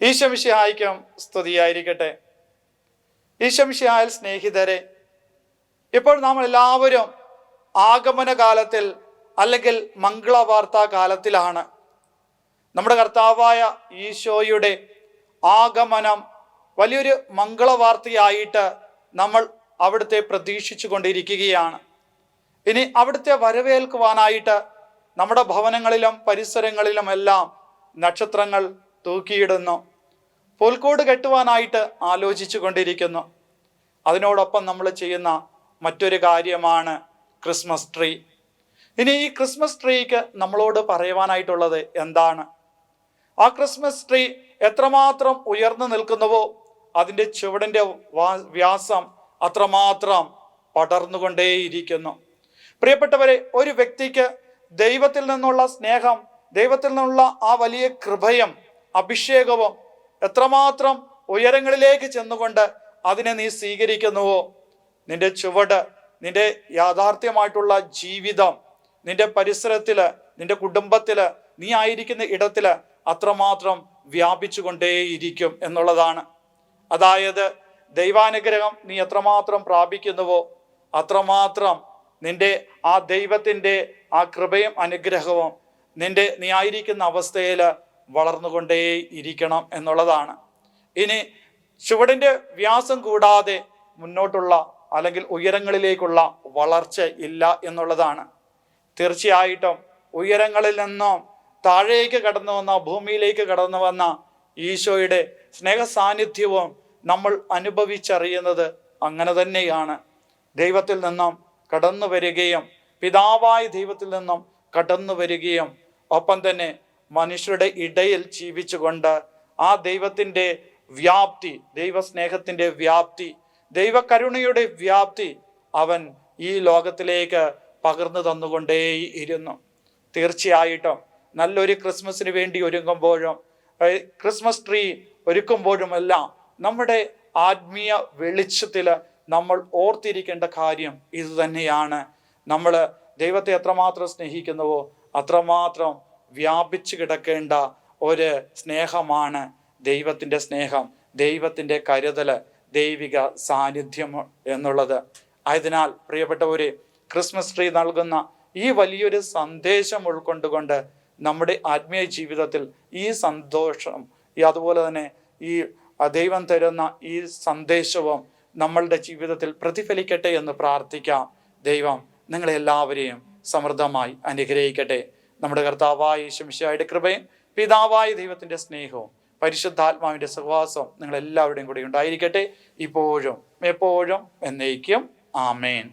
ഈശമിഷിഹായിക്കും സ്തുതിയായിരിക്കട്ടെ. ഈശമിഷിഹായിൽ സ്നേഹിതരെ ഇപ്പോൾ നാം എല്ലാവരും ആഗമന കാലത്തിൽ അല്ലെങ്കിൽ മംഗളവാർത്താ കാലത്തിലാണ്. നമ്മുടെ കർത്താവായ ഈശോയുടെ ആഗമനം വലിയൊരു മംഗളവാർത്തയായിട്ട് നമ്മൾ അവിടുത്തെ പ്രതീക്ഷിച്ചു കൊണ്ടിരിക്കുകയാണ് ഇനി അവിടുത്തെ വരവേൽക്കുവാനായിട്ട് നമ്മുടെ ഭവനങ്ങളിലും പരിസരങ്ങളിലും എല്ലാം നക്ഷത്രങ്ങൾ തൂക്കിയിടുന്നു. പുൽക്കൂട് കെട്ടുവാനായിട്ട് ആലോചിച്ചു കൊണ്ടിരിക്കുന്നു. അതിനോടൊപ്പം നമ്മൾ ചെയ്യുന്ന മറ്റൊരു കാര്യമാണ് ക്രിസ്മസ് ട്രീ. ഇനി ഈ ക്രിസ്മസ് ട്രീക്ക് നമ്മളോട് പറയുവാനായിട്ടുള്ളത് എന്താണ്? ആ ക്രിസ്മസ് ട്രീ എത്രമാത്രം ഉയർന്നു നിൽക്കുന്നുവോ അതിന്റെ ചുവടിന്റെ വ്യാസം അത്രമാത്രം പടർന്നുകൊണ്ടേയിരിക്കുന്നു. പ്രിയപ്പെട്ടവരെ ഒരു വ്യക്തിക്ക് ദൈവത്തിൽ നിന്നുള്ള സ്നേഹം ദൈവത്തിൽ നിന്നുള്ള ആ വലിയ കൃപയും അഭിഷേകവും എത്രമാത്രം ഉയരങ്ങളിലേക്ക് ചെന്നുകൊണ്ട് അതിനെ നീ സ്വീകരിക്കുന്നുവോ? നിന്റെ ചുവട് നിന്റെ യാഥാർത്ഥ്യമായിട്ടുള്ള ജീവിതം നിന്റെ പരിസരത്തിൽ നിന്റെ കുടുംബത്തിൽ നീ ആയിരിക്കുന്ന ഇടത്തിൽ അത്രമാത്രം വ്യാപിച്ചുകൊണ്ടേയിരിക്കും എന്നുള്ളതാണ്. അതായത് ദൈവാനുഗ്രഹം നീ എത്രമാത്രം പ്രാപിക്കുന്നുവോ അത്രമാത്രം നിന്റെ ആ ദൈവത്തിന്റെ ആ കൃപയും അനുഗ്രഹവും നിന്റെ നീ ആയിരിക്കുന്ന അവസ്ഥയിൽ വളർന്നുകൊണ്ടേ ഇരിക്കണം എന്നുള്ളതാണ്. ഇനി ചുവടിന്റെ വ്യാസം കൂടാതെ മുന്നോട്ടുള്ള അല്ലെങ്കിൽ ഉയരങ്ങളിലേക്കുള്ള വളർച്ച ഇല്ല എന്നുള്ളതാണ്. തീർച്ചയായിട്ടും ഉയരങ്ങളിൽ നിന്നും താഴേക്ക് കടന്നു വന്ന ഭൂമിയിലേക്ക് കടന്നു വന്ന ഈശോയുടെ സ്നേഹ സാന്നിധ്യവും നമ്മൾ അനുഭവിച്ചറിയുന്നത് അങ്ങനെ തന്നെയാണ്. ദൈവത്തിൽ നിന്നും കടന്നു വരികയും പിതാവായ ദൈവത്തിൽ നിന്നും കടന്നു വരികയും ഒപ്പം തന്നെ മനുഷ്യരുടെ ഇടയിൽ ജീവിച്ചുകൊണ്ട് ആ ദൈവത്തിന്റെ വ്യാപ്തി ദൈവസ്നേഹത്തിന്റെ വ്യാപ്തി ദൈവകരുണയുടെ വ്യാപ്തി അവൻ ഈ ലോകത്തിലേക്ക് പകർന്നു തന്നുകൊണ്ടേയിരുന്നു. തീർച്ചയായിട്ടും നല്ലൊരു ക്രിസ്മസിന് വേണ്ടി ഒരുങ്ങുമ്പോഴും ക്രിസ്മസ് ട്രീ ഒരുക്കുമ്പോഴുമെല്ലാം നമ്മുടെ ആത്മീയ വെളിച്ചത്തിൽ നമ്മൾ ഓർത്തിരിക്കേണ്ട കാര്യം ഇതുതന്നെയാണ്. നമ്മൾ ദൈവത്തെ എത്രമാത്രം സ്നേഹിക്കുന്നുവോ അത്രമാത്രം വ്യാപിച്ചു കിടക്കേണ്ട ഒരു സ്നേഹമാണ് ദൈവത്തിന്റെ സ്നേഹം ദൈവത്തിന്റെ കരുതൽ ദൈവിക സാന്നിധ്യം എന്നുള്ളത്. ആയതിനാൽ പ്രിയപ്പെട്ടവരെ ക്രിസ്മസ് ട്രീ നൽകുന്ന ഈ വലിയൊരു സന്ദേശം ഉൾക്കൊണ്ടുകൊണ്ട് നമ്മുടെ ആത്മീയ ജീവിതത്തിൽ ഈ സന്തോഷം ഈ അതുപോലെ തന്നെ ഈ ദൈവം തരുന്ന ഈ സന്ദേശവും നമ്മളുടെ ജീവിതത്തിൽ പ്രതിഫലിക്കട്ടെ എന്ന് പ്രാർത്ഥിക്കാം. ദൈവം നിങ്ങളെല്ലാവരെയും സമൃദ്ധമായി അനുഗ്രഹിക്കട്ടെ. നമ്മുടെ കർത്താവായ ശംശായുടെ കൃപയും പിതാവായ ദൈവത്തിന്റെ സ്നേഹവും പരിശുദ്ധാത്മാവിന്റെ സഹവാസവും നിങ്ങളെല്ലാവരുടെയും കൂടെ ഉണ്ടായിരിക്കട്ടെ. ഇപ്പോഴും എപ്പോഴും എന്നേക്കും. ആമേൻ.